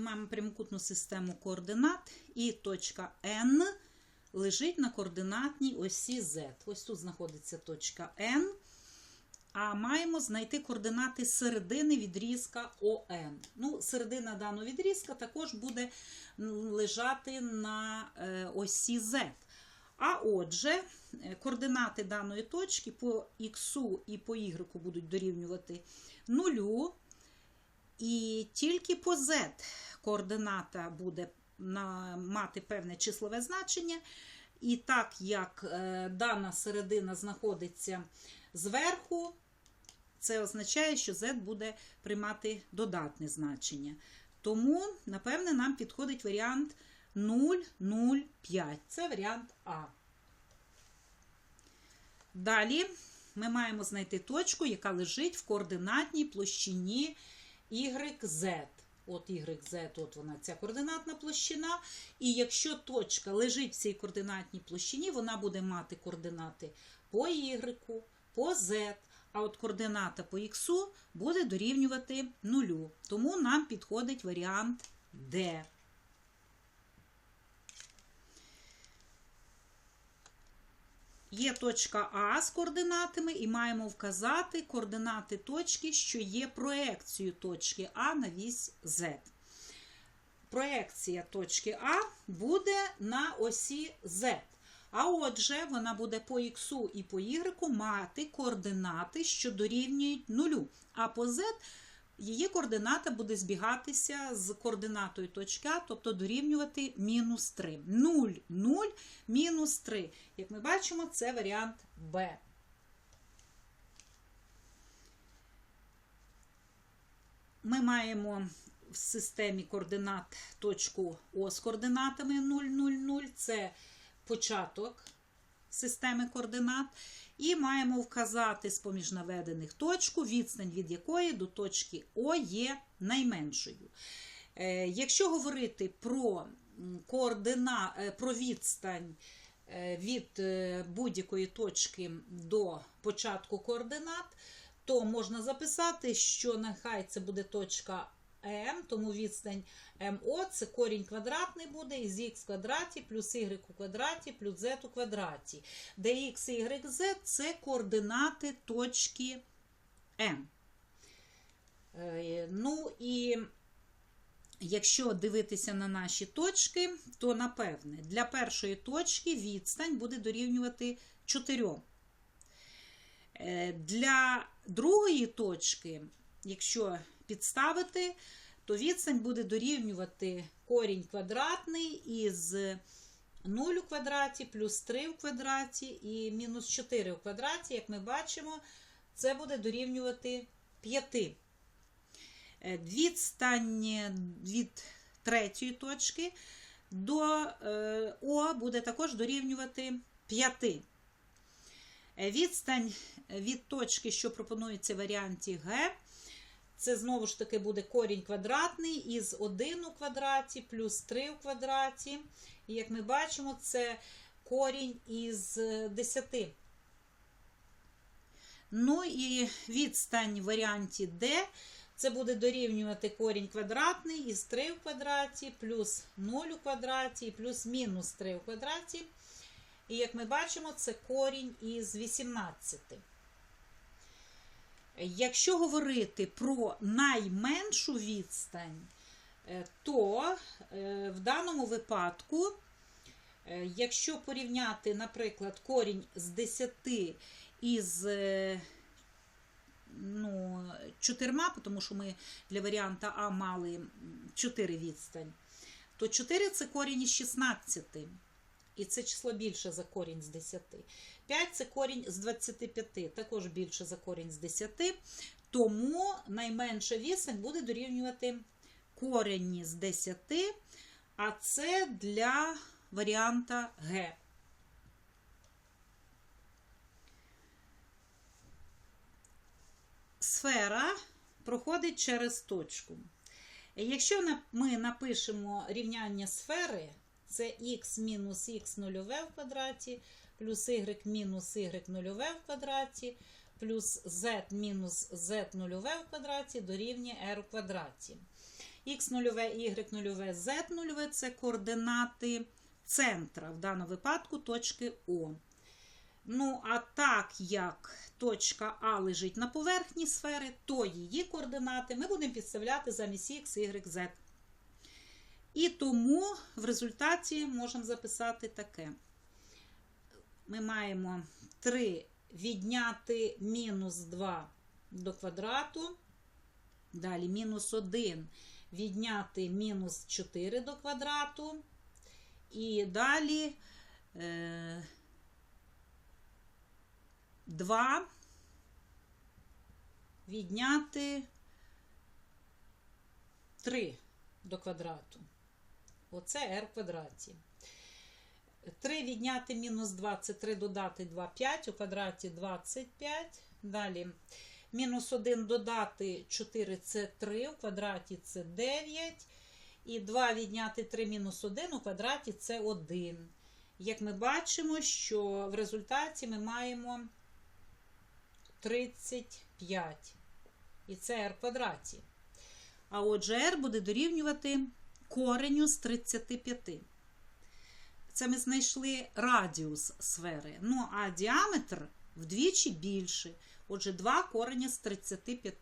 ми маємо прямокутну систему координат, і точка N лежить на координатній осі Z. Ось тут знаходиться точка N. А маємо знайти координати середини відрізка ОН. Ну, середина даного відрізка також буде лежати на е, осі Z. А отже, е, координати даної точки по Х і по Y будуть дорівнювати нулю. І тільки по Z координата буде мати певне числове значення. І так як е, дана середина знаходиться зверху, це означає, що Z буде приймати додатне значення. Тому, напевне, нам підходить варіант 0,05. Це варіант А. Далі ми маємо знайти точку, яка лежить в координатній площині YZ. От YZ, от вона ця координатна площина. І якщо точка лежить в цій координатній площині, вона буде мати координати по Y, по Z, а от координата по Х буде дорівнювати нулю. Тому нам підходить варіант D. Є точка А з координатами, і маємо вказати координати точки, що є проекцією точки А на вісь Z. Проекція точки А буде на осі Z. А отже, вона буде по Х і по Y мати координати, що дорівнюють нулю. А по Z її координата буде збігатися з координатою точки А, тобто дорівнювати мінус 3. 0, 0, мінус 3. Як ми бачимо, це варіант Б. Ми маємо в системі координат точку О з координатами 0, 0, 0. Це початок системи координат. І маємо вказати з поміж наведених точку, відстань від якої до точки О є найменшою. Е, Якщо говорити про, координа, е, про відстань е, від будь-якої точки до початку координат, то можна записати, що нехай це буде точка М, тому відстань МО це корінь квадратний буде із х квадраті плюс y у квадраті плюс z у квадраті, де x, y, z це координати точки М. Е, Ну і якщо дивитися на наші точки, то напевне для першої точки відстань буде дорівнювати 4. Е, Для другої точки, якщо підставити, то відстань буде дорівнювати корінь квадратний із 0 у квадраті, плюс 3 у квадраті і мінус 4 у квадраті. Як ми бачимо, це буде дорівнювати 5. Е, Відстань від третьої точки до е, О буде також дорівнювати 5. Е, Відстань від точки, що пропонується в варіанті Г, це знову ж таки буде корінь квадратний із 1 у квадраті плюс 3 у квадраті. І як ми бачимо, це корінь із 10. Ну і відстань в варіанті D. Це буде дорівнювати корінь квадратний із 3 в квадраті, плюс 0 у квадраті, плюс мінус 3 у квадраті. І як ми бачимо, це корінь із 18. Якщо говорити про найменшу відстань, е, то е, в даному випадку, е, якщо порівняти, наприклад, корінь з 10 із ну, 4, тому що ми для варіанта А мали 4 відстань, то 4 це корінь із 16. І це число більше за корінь з 10. 5 це корінь з 25, також більше за корінь з 10. Тому найменша відстань буде дорівнювати корені з 10, а це для варіанта Г. Сфера проходить через точку. Якщо ми напишемо рівняння сфери, це х мінус х нульове в квадраті, плюс y мінус y нульове в квадраті, плюс z мінус z нульове в квадраті дорівнює r у квадраті. Х нульове, Y нульове, Z нульове це координати центра, в даному випадку точки О. Ну, а так як точка А лежить на поверхні сфери, то її координати ми будемо підставляти замість X, Y, Z. І тому в результаті можемо записати таке. Ми маємо 3 відняти мінус 2 до квадрату. Далі мінус 1 відняти мінус 4 до квадрату. І далі е, 2 відняти 3 до квадрату. Оце r квадраті. 3 відняти мінус 2 це 3 додати 2, 5, у квадраті 25. Далі мінус 1 додати 4 це 3, у квадраті це 9. І 2 відняти 3 мінус 1 у квадраті це 1. Як ми бачимо, що в результаті ми маємо 35. І це r квадраті. А отже, r буде дорівнювати кореню з 35. Це ми знайшли радіус сфери. Ну, а діаметр вдвічі більший. Отже, 2 корення з 35.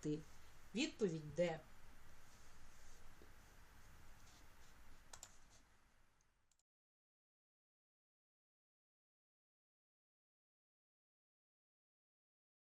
Відповідь Д.